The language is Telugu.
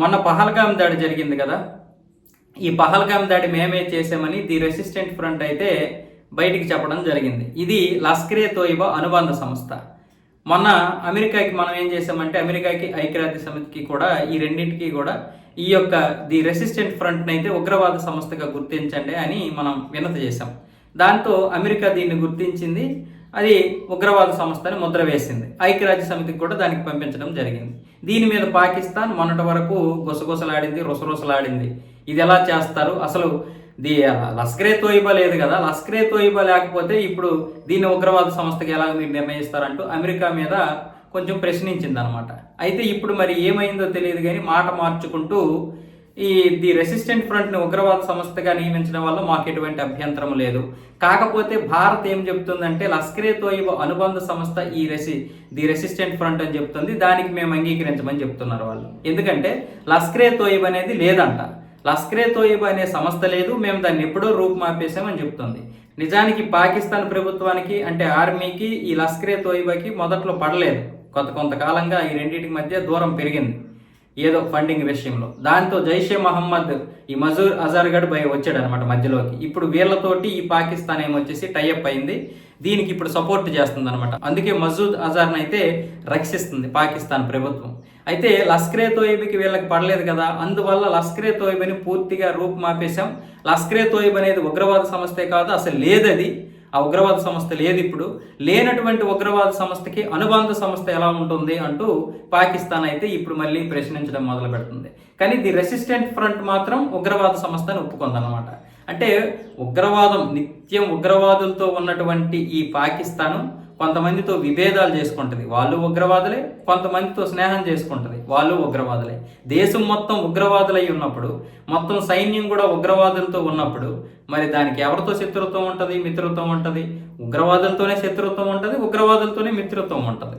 మొన్న పహల్గాం దాడి జరిగింది కదా. ఈ పహల్గాం దాడి మేమే చేసామని ది రెసిస్టెంట్ ఫ్రంట్ అయితే బయటికి చెప్పడం జరిగింది. ఇది లస్కరే తోయిబా అనుబంధ సంస్థ. మొన్న అమెరికాకి మనం ఏం చేసామంటే అమెరికాకి ఐక్యరాజ్య సమితికి కూడా ఈ రెండింటికి కూడా ఈ యొక్క ది రెసిస్టెంట్ ఫ్రంట్ని అయితే ఉగ్రవాద సంస్థగా గుర్తించండి అని మనం వినతి చేశాం. దాంతో అమెరికా దీన్ని గుర్తించింది. అది ఉగ్రవాద సంస్థని ముద్ర వేసింది. ఐక్యరాజ్య సమితికి కూడా దానికి పంపించడం జరిగింది. దీని మీద పాకిస్తాన్ మొన్నటి వరకు గుసగుసలాడింది రుసరుసలాడింది. ఇది ఎలా చేస్తారు? అసలు ది లస్కరే తోయిబా లేదు కదా? లస్కరే తోయిబా లేకపోతే ఇప్పుడు దీన్ని ఉగ్రవాద సంస్థకి ఎలా మీరు నిర్ణయిస్తారంటూ అమెరికా మీద కొంచెం ప్రశ్నించింది అనమాట అయితే ఇప్పుడు మరి ఏమైందో తెలియదు కానీ మాట మార్చుకుంటూ ఈ ది రెసిస్టెంట్ ఫ్రంట్ని ఉగ్రవాద సంస్థగా నియమించడం వల్ల మాకు ఎటువంటి అభ్యంతరం లేదు. కాకపోతే భారత్ ఏం చెప్తుందంటే లస్కరే తోయిబ అనుబంధ సంస్థ ఈ రెసి ది రెసిస్టెంట్ ఫ్రంట్ అని చెప్తుంది. దానికి మేము అంగీకరించమని చెప్తున్నారు వాళ్ళు. ఎందుకంటే లస్కరే తోయిబ్ అనేది లేదంట. లస్కరే తోయిబా అనే సంస్థ లేదు. మేము దాన్ని ఎప్పుడో రూపుమాపేశామని చెప్తుంది. నిజానికి పాకిస్తాన్ ప్రభుత్వానికి అంటే ఆర్మీకి ఈ లస్కరే తోయిబాకి మొదట్లో పడలేదు. కొంత కొంతకాలంగా ఈ రెండింటి మధ్య దూరం పెరిగింది. ఏదో ఫండింగ్ విషయంలో. దాంతో జైషే మహమ్మద్ ఈ మజూర్ అజర్గఢ్ బై వచ్చాడు అనమాట మధ్యలోకి. ఇప్పుడు వీళ్ళతోటి ఈ పాకిస్తాన్ ఏమొచ్చేసి టైఅప్ అయింది. దీనికి ఇప్పుడు సపోర్ట్ చేస్తుంది అనమాట అందుకే మజూద్ అజార్ని అయితే రక్షిస్తుంది పాకిస్తాన్ ప్రభుత్వం. అయితే లస్కరే తోయిబ్కి వీళ్ళకి పడలేదు కదా. అందువల్ల లస్కరే తోయిబ్ని పూర్తిగా రూపుమాపేశాం. లస్కరే తోయిబ్ అనేది ఉగ్రవాద సంస్థే కాదు అసలు లేదది. ఆ ఉగ్రవాద సంస్థ లేదు ఇప్పుడు. లేనటువంటి ఉగ్రవాద సంస్థకి అనుబంధ సంస్థ ఎలా ఉంటుంది అంటూ పాకిస్తాన్ అయితే ఇప్పుడు మళ్ళీ ప్రశ్నించడం మొదలు పెడుతుంది. కానీ ది రెసిస్టెంట్ ఫ్రంట్ మాత్రం ఉగ్రవాద సంస్థను ఒప్పుకుందన్నమాట. అంటే ఉగ్రవాదం నిత్యం ఉగ్రవాదులతో ఉన్నటువంటి ఈ పాకిస్తాను కొంతమందితో విభేదాలు చేసుకుంటుంది. వాళ్ళు ఉగ్రవాదులే కొంతమందితో స్నేహం చేసుకుంటుంది. వాళ్ళు ఉగ్రవాదులే. దేశం మొత్తం ఉగ్రవాదులై ఉన్నప్పుడు మొత్తం సైన్యం కూడా ఉగ్రవాదులతో ఉన్నప్పుడు మరి దానికి ఎవరితో శత్రుత్వం ఉంటుంది? మిత్రత్వం ఉంటుంది? ఉగ్రవాదులతోనే శత్రుత్వం ఉంటుంది ఉగ్రవాదులతోనే మిత్రత్వం ఉంటుంది.